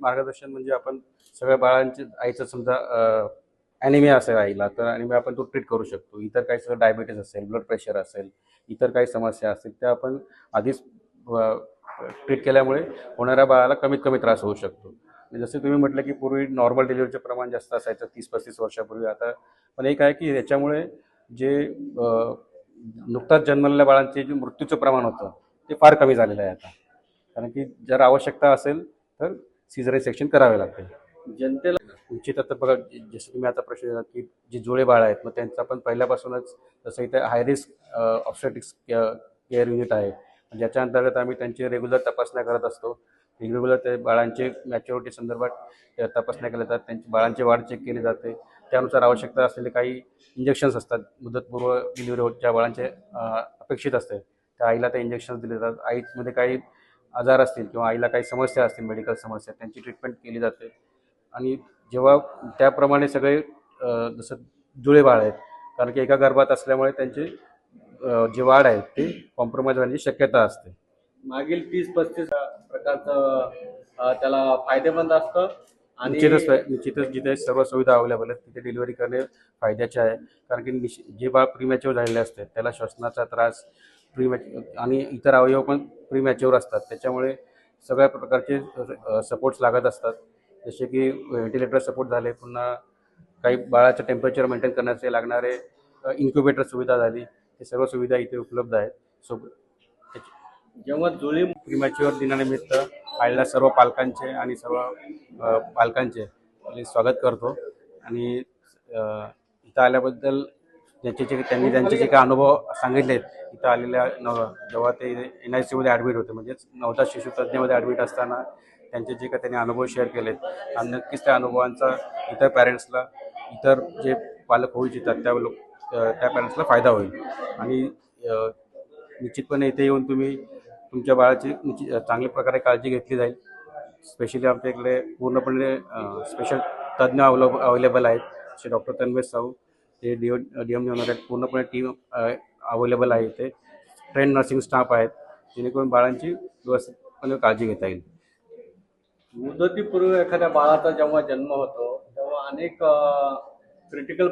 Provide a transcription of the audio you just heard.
मार्गदर्शन म्हणजे आपण सगळ्या बाळांचे आईचं समजा ॲनिमिया असेल आईला तर ॲनिमिया आपण तो ट्रीट करू शकतो. इतर काही सगळं डायबिटीस असेल ब्लड प्रेशर असेल इतर काही समस्या असतील त्या आपण आधीच ट्रीट केल्यामुळे होणाऱ्या बाळाला कमीत कमी त्रास होऊ शकतो. म्हणजे जसं जसे तुम्ही म्हटलं की पूर्वी नॉर्मल डिलिव्हरीचं प्रमाण जास्त असायचं तीस पस्तीस वर्षापूर्वी. आता पण एक आहे की याच्यामुळे जे नुकताच जन्मलेल्या बाळांचे जे मृत्यूचं प्रमाण होतं ते फार कमी झालेलं आहे आता. कारण की जर आवश्यकता असेल तर सिझरी सेक्शन करावे लागते. जनतेला उचित आता बघा जसं तुम्ही आता प्रश्न दिला की जे जुळे बाळ आहेत मग त्यांचा पण पहिल्यापासूनच जसं इथे high risk obstetrics care unit आहे. ज्याच्या अंतर्गत आम्ही त्यांची रेग्युलर तपासण्या करत असतो. रेग्युलर ते बाळांचे मॅच्युरिटी संदर्भात तपासण्या केल्या जातात. त्यांची बाळांची वाढ चेक केली जाते. त्यानुसार आवश्यकता असलेले काही इंजेक्शन्स असतात. मुदतपूर्व डिलिव्हरी होत ज्या बाळांचे अपेक्षित असते. त्या आईला ते इंजेक्शन्स दिले जातात. आईमध्ये काही आजार असतील किंवा आईला काही समस्या असतील मेडिकल समस्या त्यांची ट्रीटमेंट केली जाते. आणि जेव्हा त्याप्रमाणे सगळे जसं जुळे बाळ आहेत कारण की एका गर्भात असल्यामुळे त्यांचे जे वाढ आहे ते कॉम्प्रोमाइज होण्याची शक्यता असते. मागील तीस पस्तीस प्रकारचं त्याला फायदेमंद असतं आणि निश्चितच निश्चितच जिथे सर्व सुविधा अवेलेबल आहेत तिथे डिलिव्हरी करणे फायद्याचे आहे. कारण की जे बाळ प्रीमॅच्युअर झालेले असते त्याला श्वसनाचा त्रास प्रीमॅच आणि इतर अवयव पण प्रीमॅच्युअर असतात. त्याच्यामुळे सगळ्या प्रकारचे सपोर्ट्स लागत असतात. जसे की व्हेंटिलेटर सपोर्ट झाले पुन्हा काही बाळाचं टेम्परेचर मेंटेन करण्याचे लागणारे इन्क्युबेटर सुविधा झाली. हे सर्व सुविधा इथे उपलब्ध आहेत. सोबत जेव्हा जुळी प्रीमॅच्युअर दिनानिमित्त आईला सर्व पालकांचे आणि सर्व पालकांचे स्वागत करतो. आणि इथं आल्याबद्दल ज्यांचे जे त्यांनी त्यांचे जे काही अनुभव सांगितलेत इथं आलेल्या नव जेव्हा ते एन आय सीमध्ये ॲडमिट होते म्हणजेच नवजात शिशुतज्ञामध्ये ॲडमिट असताना त्यांचे जे काही त्यांनी अनुभव शेअर केलेत आणि नक्कीच त्या अनुभवांचा इतर पॅरेंट्सला इतर जे पालक होऊ इच्छितात त्या लोक त्या पॅरेंट्सला फायदा होईल. आणि निश्चितपणे इथे येऊन तुम्ही तुमच्या बाळाची निश्चित चांगल्या प्रकारे काळजी घेतली जाईल. स्पेशली आमच्या इकडे पूर्णपणे स्पेशल तज्ज्ञ अवलब अवेलेबल आहेत जसे डॉक्टर तन्वेश साहू. ते डी डी एम होणार आहेत पूर्णपणे टीम अवेलेबल आहे इथे. ट्रेन नर्सिंग स्टाफ आहेत जेणेकरून बाळांची व्यवस्थितपणे काळजी घेता येईल. मुदतीपूर्वी एखाद्या बाळाचा जेव्हा जन्म होतो तेव्हा अनेक क्रिटिकल